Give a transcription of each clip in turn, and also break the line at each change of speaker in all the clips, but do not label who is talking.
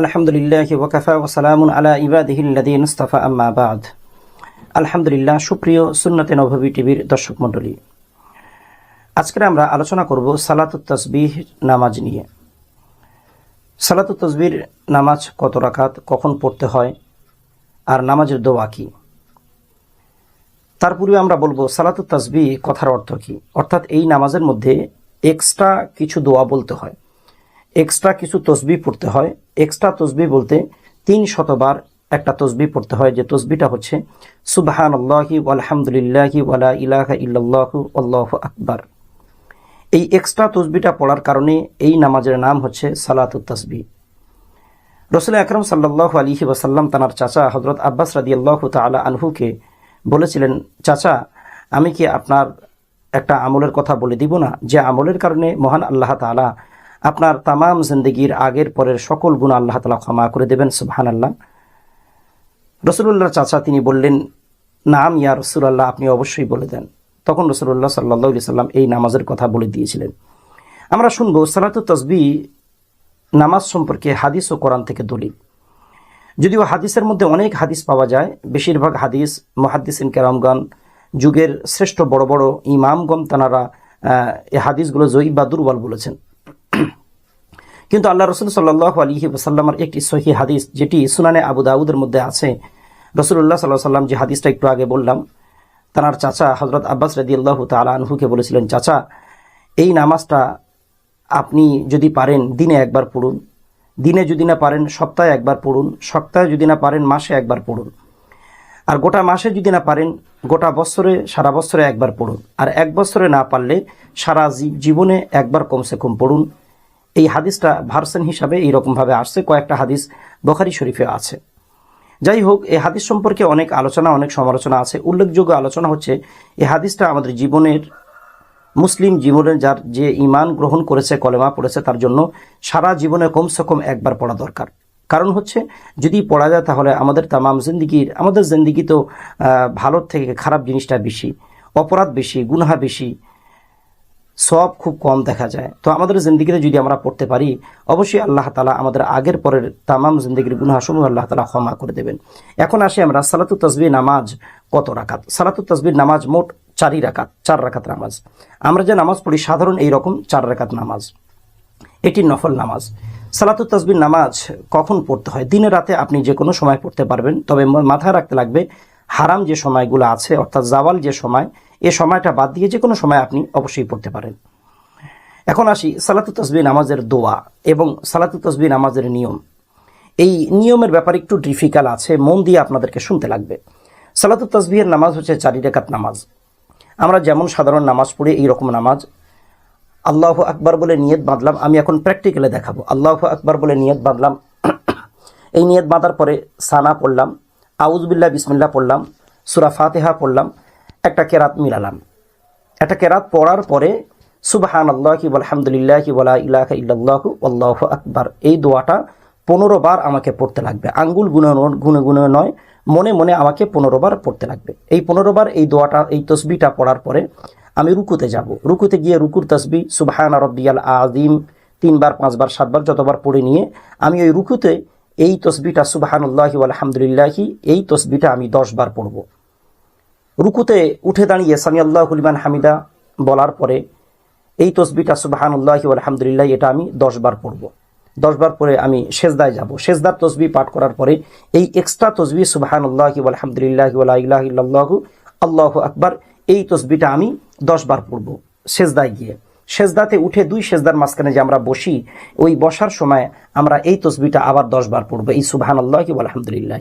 আলহামদুলিল্লাহ ওকাফা ওসালামুন আলা ইবাদিহিল্লাদিন মুস্তাফা আম্মা বাদ। আলহামদুলিল্লাহ, সুপ্রিয় সুন্নতে নভবী টিভির দর্শক মণ্ডলী আজকে আমরা আলোচনা করব সালাতুত তসবিহ নামাজ নিয়ে। সালাতুত তসবির নামাজ কত রাকাত, কখন পড়তে হয়, আর নামাজের দোয়া কি? তার আমরা বলব সালাতুত তসবি কথার অর্থ কি? অর্থাৎ এই নামাজের মধ্যে এক্সট্রা কিছু দোয়া বলতে হয়। এক্সট্রা কিছু তসবি পড়তে হয়। এক্সট্রা তসবি বলতে তিন শতবার একটা তসবি পড়তে হয়, যে তসবিটা হচ্ছে সুবাহান আল্লাহি আলহামদুলিল্লাহি ওয়ালা ইলাহা ইল্লাল্লাহু, আল্লাহু আকবার। এই এক্সট্রা তসবিটা পড়ার কারণে এই নামাজের নাম হচ্ছে সালাতুত তসবি। রসুল আকরম সাল্লাহ আলিহি ওয়াসাল্লাম তানার চাচা হজরত আব্বাস রাদি আল্লাহ তালা আনহুকে বলেছিলেন, চাচা, আমি কি আপনার একটা আমলের কথা বলে দিব না? যে আমলের কারণে মহান আল্লাহ তালা আপনার তামাম জিন্দগির আগের পরের সকল গুণ আল্লাহ তালা ক্ষমা করে দেবেন সুবহান আল্লাহ রসুল্লাহ চাচা তিনি বললেন, নাম ইয়া রসুল্লাহ আপনি অবশ্যই বলে দেন। তখন রসুল্লাহ সাল্লাহ সাল্লাম এই নামাজের কথা বলে দিয়েছিলেন। আমরা শুনব সালাত তসবি নামাজ সম্পর্কে হাদিস ও কোরআন থেকে দলিল। যদিও হাদিসের মধ্যে অনেক হাদিস পাওয়া যায়, বেশিরভাগ হাদিস মহাদ্দিসিন কেরামগান যুগের শ্রেষ্ঠ বড় বড় ইমামগণ তানারা এই হাদিসগুলো জয়ী বা দুর্বল বলেছেন। কিন্তু আল্লাহ রসুল সাল্লাহ আলহি ওসাল্লামার একটি সহি হাদিস, যেটি সুনানে আবু দাউদের মধ্যে আছে। রসুল্লাহ সাল্লাহ সাল্লাম যে হাদিসটা একটু আগে বললাম তার চাচা হজরত আব্বাস রদি আল্লাহ তালা আনহুকে বলেছিলেন, চাচা, এই নামাজটা আপনি যদি পারেন দিনে একবার পড়ুন, দিনে যদি না পারেন সপ্তাহে একবার পড়ুন, সপ্তাহে যদি না পারেন মাসে একবার পড়ুন। আর গোটা মাসে যদি না পারেন, গোটা বছরে, সারা বছরে একবার পড়ুন। আর এক বছরে না পারলে সারা জীবনে একবার কমসে কম পড়ুন। এই হাদিসটা ভার্সেন হিসাবে এইরকমভাবে আসছে, কয়েকটা হাদিস বখারি শরীফে আছে। যাই হোক, এই হাদিস সম্পর্কে অনেক আলোচনা, অনেক সমালোচনা আছে। উল্লেখযোগ্য আলোচনা হচ্ছে, এই হাদিসটা আমাদের জীবনের, মুসলিম জীবনে যার যে ইমান গ্রহণ করেছে, কলেমা পড়েছে, তার জন্য সারা জীবনে কমসে কম একবার পড়া দরকার। কারণ হচ্ছে, যদি পড়া যায় তাহলে আমাদের তামাম জিন্দিগির, আমাদের জিন্দিগি তো ভালোর থেকে খারাপ জিনিসটা বেশি, অপরাধ বেশি, গুনহা বেশি সব খুব কম দেখা যায়। তো আমাদের জিন্দিগিতে যদি আমরা পড়তে পারি, অবশ্যই আল্লাহ তালা আমাদের আগের পরের তামাম জিন্দিগির গুনহাসমূহ আল্লাহ তালা ক্ষমা করে দেবেন। এখন আসি আমরা সালাতু তসবি নামাজ কত রাকাত? সালাতু তসবির নামাজ মোট চারই রাকাত, চার রাকাত নামাজ। আমরা যে নামাজ পড়ি সাধারণ এই রকম চার রাকাত নামাজ। এটি নফল নামাজ। সালাতু তসবির নামাজ কখন পড়তে হয়? দিনে রাতে আপনি যে কোনো সময় পড়তে পারবেন, তবে মাথায় রাখতে লাগবে হারাম যে সময়গুলো আছে, অর্থাৎ জাওয়াল যে সময় এ সময়টা বাদ দিয়ে যে কোনো সময় আপনি অবশ্যই পড়তে পারেন। এখন আসি সালাতু তসবি নামাজের দোয়া এবং সালাতু তসবি নামাজের নিয়ম। এই নিয়মের ব্যাপারে একটু ডিফিকাল্ট আছে, মন দিয়ে আপনাদেরকে শুনতে লাগবে। সালাতু তসবিহের নামাজ হচ্ছে চারি রেখাত নামাজ। আমরা যেমন সাধারণ নামাজ পড়ি এই রকম নামাজ। আল্লাহ আকবার বলে নিয়ত বাঁধলাম, আমি এখন প্র্যাকটিক্যালে দেখাবো। আল্লাহ আকবার বলে নিয়ত বাঁধলাম। এই নিয়ত বাঁধার পরে সানা পড়লাম আউজবিল্লা বিসমিল্লা পড়লাম, সুরা ফাতেহা পড়লাম একটা কেরাত মিলালাম। একটা কেরাত পড়ার পরে সুবাহান আল্লাহি কি ওলা ইলাহ ইল্লাল্লাহু, আল্লাহ আকবার। এই দোয়াটা পনেরো বার আমাকে পড়তে লাগবে। আঙ্গুল গুনে গুনে গুনে নয়, মনে মনে আমাকে পনেরো বার পড়তে লাগবে। এই পনেরো বার এই দোয়াটা, এই তসবিটা পড়ার পরে আমি রুকুতে যাব। রুকুতে গিয়ে রুকুর তসবি সুবাহান রব্বিয়াল আজিম তিনবার, পাঁচবার, সাতবার, যতবার পড়ে নিয়ে আমি ওই রুকুতে এই তসবিটা সুবাহানুল্লাহি আলহামদুলিল্লাহি, এই তসবিটা আমি দশ বার পড়ব। রুকুতে উঠে দাঁড়িয়ে সামি আল্লাহ হুলিমান হামিদা বলার পরে, এই তসবিটা সুবাহানুল্লাহি আলহামদুলিল্লাহ, এটা আমি দশ বার পড়ব। দশ বার পরে আমি শেষদায় যাব। শেষদার তসবি পাঠ করার পরে এই এক্সট্রা তসবি সুবাহানুল্লাহি আলহামদুলিল্লাহি আল্লাহ আল্লাহ আকবার, এই তসবিটা আমি দশ বার পড়ব শেষদায় গিয়ে। সেজদাতে উঠে দুই সেজদার মাঝখানে যে আমরা বসি, ওই বসার সময় আমরা এই তসবিটা আবার দশ বার পড়ব, এই সুবাহান আল্লাহ কি আলহামদুলিল্লাহ।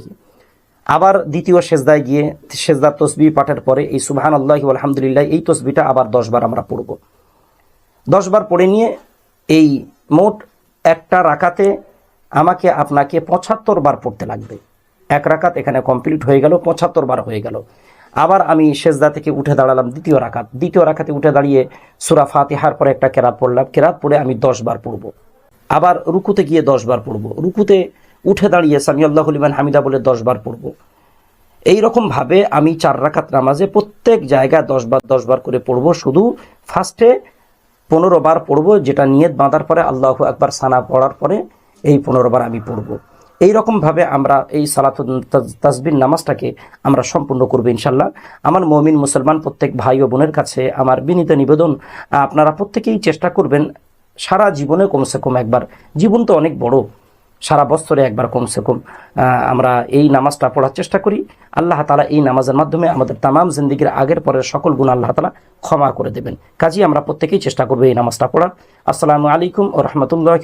আবার দ্বিতীয় সেজদায় গিয়ে সেজদার তসবি পাঠের পরে এই সুবাহান আল্লাহ আলহামদুলিল্লাহ এই তসবিটা আবার দশবার আমরা পড়ব। দশবার পড়ে নিয়ে এই মোট একটা রাকাতে আমাকে আপনাকে পঁচাত্তর বার পড়তে লাগবে। এক রাকাত এখানে কমপ্লিট হয়ে গেল, পঁচাত্তর বার হয়ে গেল। আবার আমি সেজদা থেকে উঠে দাঁড়ালাম দ্বিতীয় রাখাত দ্বিতীয় রাখাতে উঠে দাঁড়িয়ে সুরা ফাতিহার পরে একটা কেরাত পড়লাম। কেরাত পড়ে আমি দশ বার পড়ব। আবার রুকুতে গিয়ে দশ বার পড়ব। রুকুতে উঠে দাঁড়িয়ে সামিয়াল্লাহ হলিমান হামিদা বলে দশ বার পড়ব। এইরকমভাবে আমি চার রাখাত নামাজে প্রত্যেক জায়গায় দশ বার দশ বার করে পড়ব। শুধু ফার্স্টে পনেরো বার পড়ব, যেটা নিয়ত বাঁধার পরে আল্লাহ একবার সানা পড়ার পরে এই পনেরো বার আমি পড়ব। এই রকমভাবে আমরা এই সালাত তাজবির নামাজটাকে আমরা সম্পূর্ণ করব ইনশাল্লাহ আমার মমিন মুসলমান প্রত্যেক ভাই ও বোনের কাছে আমার বিনীত নিবেদন, আপনারা প্রত্যেকেই চেষ্টা করবেন সারা জীবনে কমসে কম একবার। জীবন তো অনেক বড়। সারা বছরে একবার কমসে কম আমরা এই নামাজটা পড়ার চেষ্টা করি। আল্লাহ তালা এই নামাজের মাধ্যমে আমাদের তামাম জিন্দিগির আগের পরের সকল গুণ আল্লাহ তালা ক্ষমা করে দেবেন। কাজেই আমরা প্রত্যেকেই চেষ্টা করব এই নামাজটা পড়ার। আসসালামু আলাইকুম ও রহমতুল্লাহ